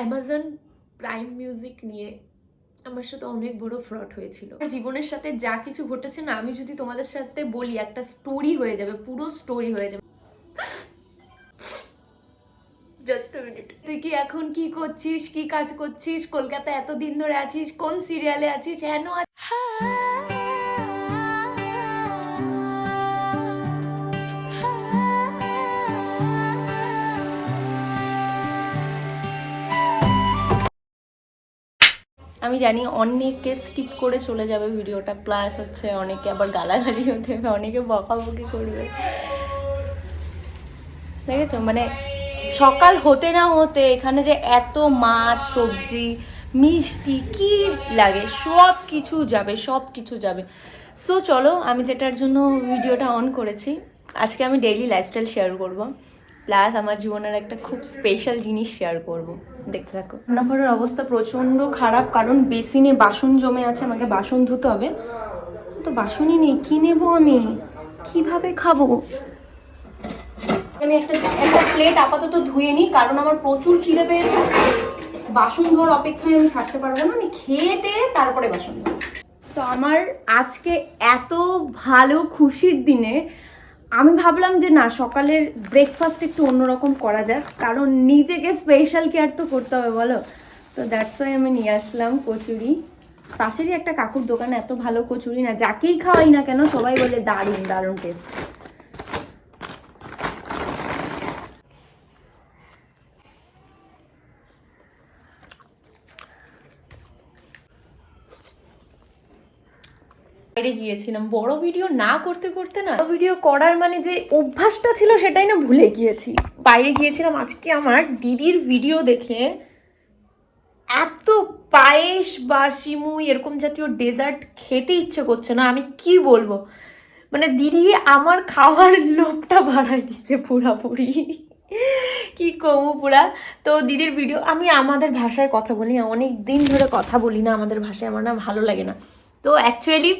Amazon prime music নিয়ে আমার সাথে অনেক বড় ফ্রড হয়েছিল। জীবনের সাথে যা কিছু ঘটেছে না, আমি যদি তোমাদের সাথে বলি, একটা স্টোরি হয়ে যাবে, পুরো স্টোরি হয়ে যাবে। জাস্ট মিনিট তুই কি এখন কি করছিস, কি কাজ করছিস কলকাতা এতদিন ধরে আছিস, কোন সিরিয়ালে আছিস হেন আমি জানি অনেকে স্কিপ করে চলে যাবে ভিডিওটা প্লাস হচ্ছে অনেকে আবার গালাগালিও দেবে, অনেকে বকাবকি করবে। দেখেছ? মানে সকাল হতে না হতে এখানে যে এত মাছ, সবজি, মিষ্টি, কি লাগে সব কিছু যাবে সব কিছু যাবে। সো চলো, আমি যেটার জন্য ভিডিওটা অন করেছি, আজকে আমি ডেইলি লাইফস্টাইল শেয়ার করব প্লাস আমার জীবনের একটা খুব স্পেশাল জিনিস শেয়ার করব। দেখতে থাকো। রান্নাঘরের অবস্থা প্রচণ্ড খারাপ, কারণ বেসিনে বাসন জমে আছে, আমাকে বাসন ধুতে হবে। তো বাসনই নেই, কি নেব আমি? কীভাবে খাব? আমি একটা একটা প্লেট আপাতত ধুয়ে নিই, কারণ আমার প্রচুর খিদে পেয়েছে। বাসন ধোয়ার অপেক্ষায় আমি থাকতে পারব না, আমি খেয়ে তারপরে বাসন তো আমার আজকে এত ভালো খুশির দিনে আমি ভাবলাম যে না, সকালের ব্রেকফাস্ট একটু অন্যরকম করা যাক, কারণ নিজেকে স্পেশাল কেয়ার তো করতে হবে, বলো? তো দ্যাটস ওয়াই আমি নিয়ে আসলাম কচুরি। পাশেরই একটা কাকুর দোকানে এত ভালো কচুরি না, যাকেই খাওয়াই না কেন, সবাই বলে দারুণ দারুণ টেস্ট বাইরে গিয়েছিলাম। বড় ভিডিও না করতে করতে না ভিডিও করার মানে যে অভ্যাসটা ছিল সেটাই না ভুলে গিয়েছি। বাইরে গিয়েছিলাম, আজকে আমার দিদির ভিডিও দেখে এত পায়েস বা সিমুই, এরকম জাতীয় ডেজার্ট খেতে ইচ্ছে করছে না। আমি কি বলব? মানে দিদি আমার খাওয়ার লোভটা বাড়াই দিচ্ছে পুরাপুরি। কি কমু পুরা? তো দিদির ভিডিও আমি আমাদের ভাষায় কথা বলি অনেক দিন ধরে কথা বলি না, আমাদের ভাষায় আমার না ভালো লাগে না। তো অ্যাকচুয়ালি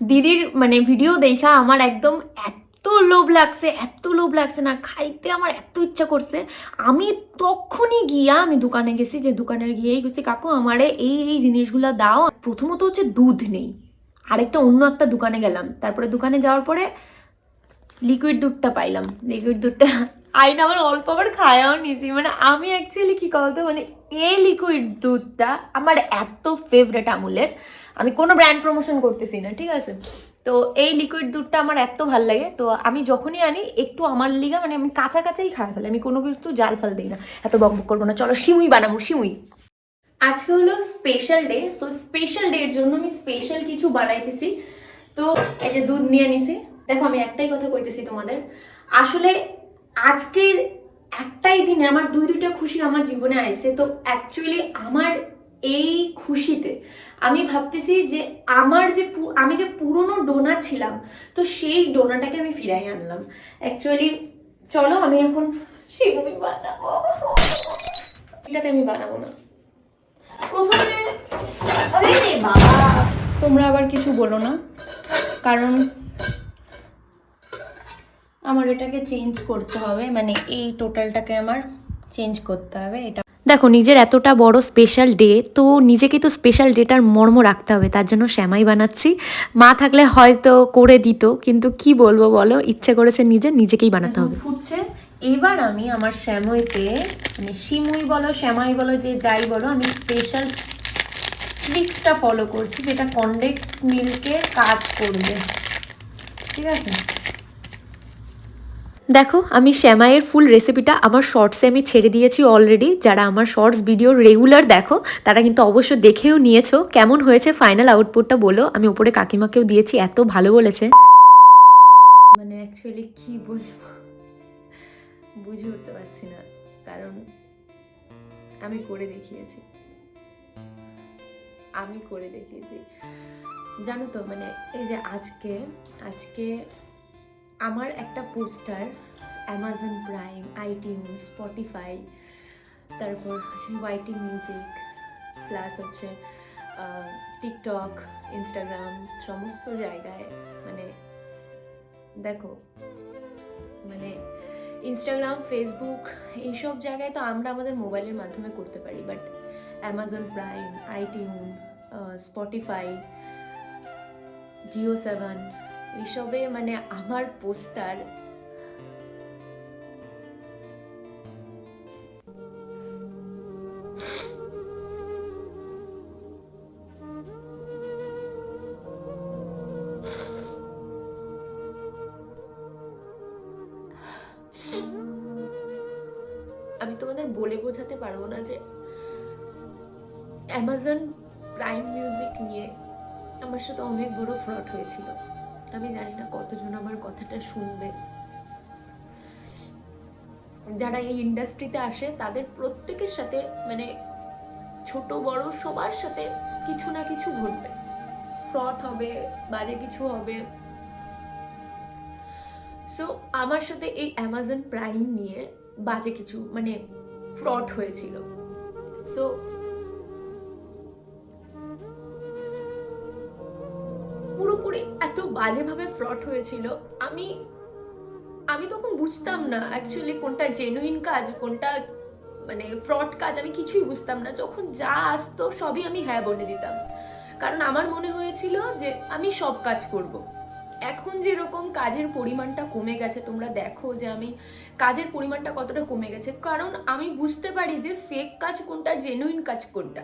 দিদির মানে ভিডিও দেখা আমার একদম এত লোভ লাগছে, এত লোভ লাগছে না, খাইতে আমার এত ইচ্ছা করছে। আমি তখনই গিয়া আমি দোকানে গেছি, যে দোকানে গিয়েই গেছি কাকু, আমারে এই এই জিনিসগুলো দাও। প্রথমত হচ্ছে দুধ নেই। আরেকটা অন্য একটা দোকানে গেলাম। তারপরে দোকানে যাওয়ার পরে লিকুইড দুধটা পাইলাম। লিকুইড দুধটা আইন আমার অল্প আবার খায়াও নিছি। মানে আমি অ্যাকচুয়ালি কি বলতো মানে এই লিকুইড দুধটা আমার এত ফেভারেট আমুলের। আমি কোনো ব্র্যান্ড প্রমোশন করতেছি না, ঠিক আছে? তো এই লিকুইড দুধটা আমার এত ভালো লাগে। তো আমি যখনই আনি, একটু আমার লিগা মানে আমি কাঁচা কাঁচাই খাই ফেলে আমি কোনো কিছু জাল ফাল দিই না, এত বক বক করব না। চলো সিমুই বানাবো সিমুই আজকে হলো স্পেশাল ডে সো স্পেশাল ডের জন্য আমি স্পেশাল কিছু বানাইতেছি। তো এই যে দুধ নিয়ে নিছি। দেখো আমি একটাই কথা কইতেছি তোমাদের। আসলে আজকে একটাই দিনে আমার দুই দুইটা খুশি আমার জীবনে আসছে। তো অ্যাকচুয়ালি আমার এই খুশিতে আমি ভাবতেছি যে আমার যে আমি যে পুরনো ডোনা ছিলাম তো সেই ডোনাটাকে আমি ফিরাই আনলাম। অ্যাকচুয়ালি চলো আমি এখন সেগুলি বানাবো। এটাতে আমি বানাবো না। প্রথমে তোমরা আবার কিছু বলো না কারণ আমার এটাকে চেঞ্জ করতে হবে মানে এই টোটালটাকে আমার চেঞ্জ করতে হবে এটা দেখো নিজের এতটা বড় স্পেশাল ডে তো নিজেকে তো স্পেশাল ডেটার মর্ম রাখতে হবে তার জন্য শ্যামাই বানাচ্ছি। মা থাকলে হয়তো করে দিত কিন্তু কি বলব বলো? ইচ্ছে করেছে নিজের নিজেকেই বানাতে হবে। ফুটছে। এবার আমি আমার শ্যামইতে মানে সিমুই বলো শ্যামাই বলো যে যাই বলো আমি স্পেশাল ট্রিক্সটা ফলো করছি যেটা কন্ডেক্স মিল্কের কাজ করবে। ঠিক আছে? দেখো, আমি শ্যামাইয়ের ফুল রেসিপিটা আমার শর্টসে আমি ছেড়ে দিয়েছি অলরেডি যারা আমার শর্টস ভিডিও রেগুলার দেখো, তারা কিন্তু অবশ্য দেখেও নিয়েছো। কেমন হয়েছে ফাইনাল আউটপুটটা বলো। আমি উপরে কাকিমাকেও দিয়েছি, এত ভালো বলেছে। মানে অ্যাকচুয়ালি কি বলব? বুঝে উঠতে পারছি না। কারণ আমি করে দেখিয়েছি। আমি করে দেখিয়েছি। জানো তো মানে এই যে আজকে আজকে আমার একটা poster Amazon Prime iTunes Spotify তারপর হচ্ছে ওয়াইটি মিউজিক প্লাস হচ্ছে টিকটক ইনস্টাগ্রাম সমস্ত জায়গায় মানে দেখো মানে ইনস্টাগ্রাম ফেসবুক এইসব জায়গায় তো আমরা আমাদের মোবাইলের মাধ্যমে করতে পারি but Amazon Prime iTunes Spotify Jio Saavn এইসবে মানে আমার পোস্টার তোমাদের বলে বোঝাতে পারব না যে অ্যামাজন প্রাইম মিউজিক নিয়ে আমার সাথে অনেক বড় ফ্রড হয়েছিল। আমি জানি না কতজন আমার কথাটা শুনবে। যারা এই ইন্ডাস্ট্রিতে আসে, তাদের প্রত্যেকের সাথে মানে ছোট, বড় সবার সাথে কিছু না কিছু ঘটবে। ফ্রড হবে, বাজে কিছু হবে। সো আমার সাথে এই অ্যামাজন প্রাইম নিয়ে বাজে কিছু মানে ফ্রড হয়েছিল। সো পুরোপুরি এত বাজেভাবে ফ্রড হয়েছিল, আমি আমি তখন বুঝতাম না অ্যাকচুয়ালি কোনটা জেনুইন কাজ, কোনটা মানে ফ্রড কাজ, আমি কিছুই বুঝতাম না। যখন যা আসতো সবই আমি হ্যাঁ বলে দিতাম। কারণ আমার মনে হয়েছিল যে আমি সব কাজ করব। এখন যেরকম কাজের পরিমাণটা কমে গেছে, তোমরা দেখো যে আমি কাজের পরিমাণটা কতটা কমে গেছে। কারণ আমি বুঝতে পারি যে ফেক কাজ কোনটা জেনুইন কাজ কোনটা।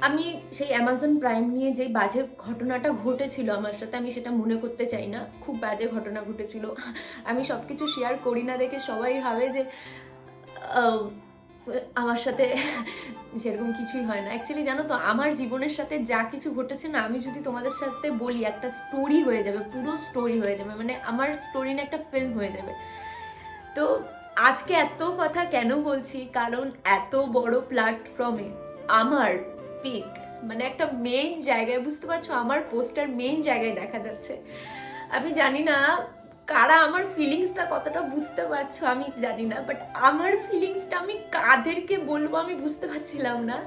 আমি সেই অ্যামাজন প্রাইম নিয়ে যে বাজে ঘটনাটা ঘটেছিল আমার সাথে, আমি সেটা মনে করতে চাই না। খুব বাজে ঘটনা ঘটেছিল। আমি সব কিছু শেয়ার করি না দেখে সবাই ভাবে যে আমার সাথে সেরকম কিছুই হয় না। অ্যাকচুয়ালি জানো তো, আমার জীবনের সাথে যা কিছু ঘটেছে না, আমি যদি তোমাদের সাথে বলি, একটা স্টোরি হয়ে যাবে, পুরো স্টোরি হয়ে যাবে মানে আমার স্টোরি না একটা ফিল্ম হয়ে যাবে। তো আজকে এত কথা কেন বলছি? কারণ এত বড় প্ল্যাটফর্মে আমার পিক মানে একটা মেইন জায়গায়, বুঝতে পারছ? আমার পোস্টার মেইন জায়গায় দেখা যাচ্ছে। আমি জানি না কারা আমার ফিলিংসটা কতটা বুঝতে পারছ আমি জানি না বাট আমার ফিলিংসটা আমি কাদেরকে বলব আমি বুঝতে পারছিলাম না।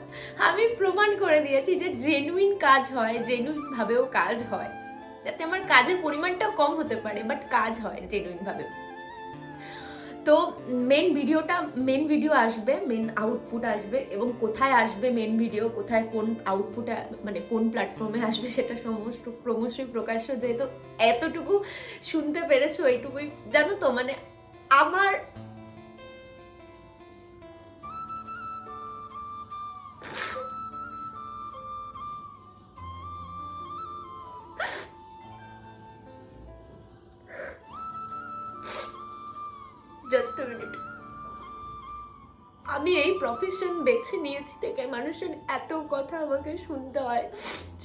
আমি প্রমাণ করে দিয়েছি যে জেনুইন কাজ হয় জেনুইনভাবেও কাজ হয়। যাতে আমার কাজের পরিমাণটা কম হতে পারে বাট কাজ হয় জেনুইন ভাবে তো মেন ভিডিওটা মেন ভিডিও আসবে মেন আউটপুট আসবে এবং কোথায় আসবে মেন ভিডিও কোথায় কোন আউটপুট মানে কোন প্ল্যাটফর্মে আসবে সেটা সমস্ত ক্রমশই প্রকাশ্য যেহেতু এতটুকু শুনতে পেরেছ, এইটুকুই জানো তো? মানে আমার বেছে নিয়েছি থেকে মানুষের এত কথা আমাকে শুনতে হয়।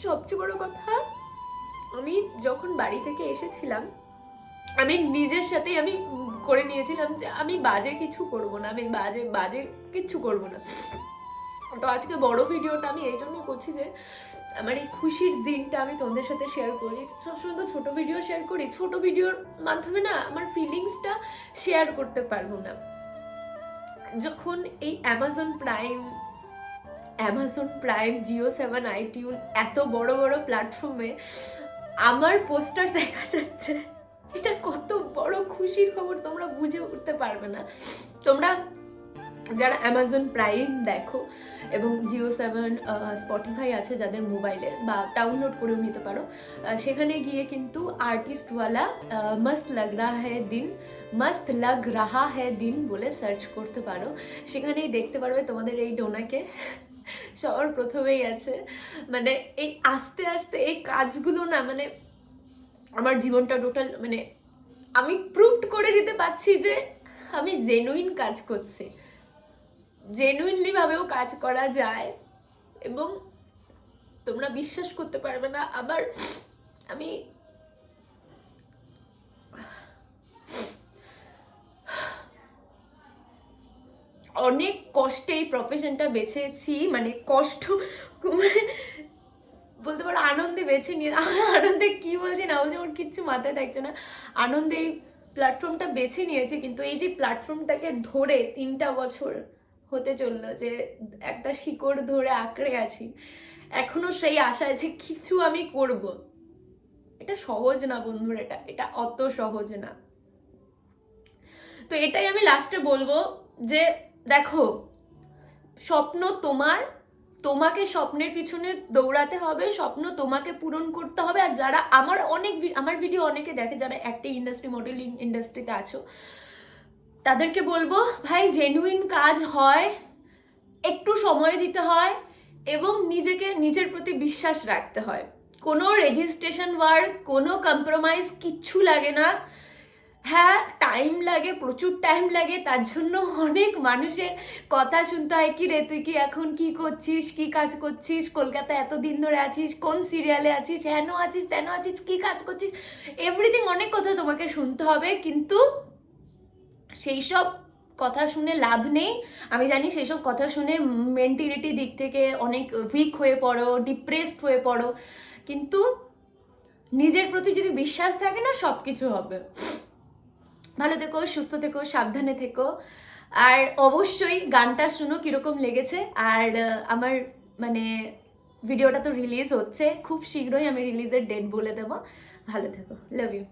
সবচেয়ে বড় কথা, আমি যখন বাড়ি থেকে এসেছিলাম, আমি নিজের সাথেই আমি করে নিয়েছিলাম যে আমি বাজে কিছু করব না, আমি বাজে বাজে কিচ্ছু করব না। তো আজকে বড় ভিডিওটা আমি এই জন্যই করছি যে, আমার এই খুশির দিনটা আমি তোমাদের সাথে শেয়ার করি। সবসময় তো ছোটো ভিডিও শেয়ার করি, ছোট ভিডিওর মাধ্যমে না আমার ফিলিংসটা শেয়ার করতে পারব না। যখন এই Amazon Prime Amazon Prime Jio Saavn iTunes এত বড় বড় প্ল্যাটফর্মে আমার পোস্টার দেখা যাচ্ছে, এটা কত বড় খুশির খবর তোমরা বুঝে উঠতে পারবে না। তোমরা যারা অ্যামাজন প্রাইম দেখো এবং জিও সেভেন স্পটিফাই আছে যাদের মোবাইলে বা ডাউনলোড করেও নিতে পারো সেখানে গিয়ে কিন্তু আর্টিস্টওয়ালা মস্ত লাগ রাহা হ্যায় দিন মস্ত লাগ রাহা হ্যায় দিন বলে সার্চ করতে পারো। সেখানেই দেখতে পারবে তোমাদের এই ডোনাকে। সবার প্রথমেই আছে। মানে এই আস্তে আস্তে এই কাজগুলো না মানে আমার জীবনটা টোটাল মানে আমি প্রুভড করে দিতে পারছি যে আমি জেনুইন কাজ করছি। জেনুইনলি ভাবেও কাজ করা যায় এবং তোমরা বিশ্বাস করতে পারবে না। আবার আমি অনেক কষ্টে এই প্রফেশনটা বেছেছি মানে কষ্ট মানে বলতে পারো আনন্দে বেছে নিয়ে, আনন্দে কি বলছি না বলছে, ওর কিচ্ছু মাথায় থাকছে না। আনন্দে এই প্ল্যাটফর্মটা বেছে নিয়েছি, কিন্তু এই যে প্ল্যাটফর্মটাকে ধরে তিনটা বছর হতে চলল যে একটা শিকড় ধরে আঁকড়ে আছি। এখনও সেই আশায় যে কিছু আমি করব। এটা সহজ না বন্ধুরা, এটা এটা অত সহজ না। তো এটাই আমি লাস্টে বলব যে দেখো, স্বপ্ন তোমার, তোমাকে স্বপ্নের পিছনে দৌড়াতে হবে, স্বপ্ন তোমাকে পূরণ করতে হবে। আর যারা আমার অনেক আমার ভিডিও অনেকে দেখে, যারা অ্যাক্টিং ইন্ডাস্ট্রি মডেলিং ইন্ডাস্ট্রিতে আছো তাদেরকে বলব, ভাই জেনুইন কাজ হয়, একটু সময় দিতে হয় এবং নিজেকে নিজের প্রতি বিশ্বাস রাখতে হয়। কোনো রেজিস্ট্রেশন ওয়ার্ক কোনো কম্প্রোমাইজ কিচ্ছু লাগে না। হ্যাঁ টাইম লাগে, প্রচুর টাইম লাগে, তার জন্য অনেক মানুষের কথা শুনতে হয়, কি রে, তুই কি এখন কি করছিস? কি কাজ করছিস? কলকাতায় এতদিন ধরে আছিস? কোন সিরিয়ালে আছিস? হেন আছিস? তেন আছিস? কি কাজ করছিস? এভরিথিং অনেক কথা তোমাকে শুনতে হবে, কিন্তু সেই সব কথা শুনে লাভ নেই। আমি জানি সেই সব কথা শুনে মেন্টালিটি দিক থেকে অনেক উইক হয়ে পড়ো ডিপ্রেসড হয়ে পড়ো। কিন্তু নিজের প্রতি যদি বিশ্বাস থাকে না সব কিছু হবে। ভালো থেকো, সুস্থ থেকো, সাবধানে থেকো। আর অবশ্যই গানটা শুনো, কীরকম লেগেছে। আর আমার মানে ভিডিওটা তো রিলিজ হচ্ছে। খুব শীঘ্রই আমি রিলিজের ডেট বলে দেবো। ভালো থেকো লাভ ইউ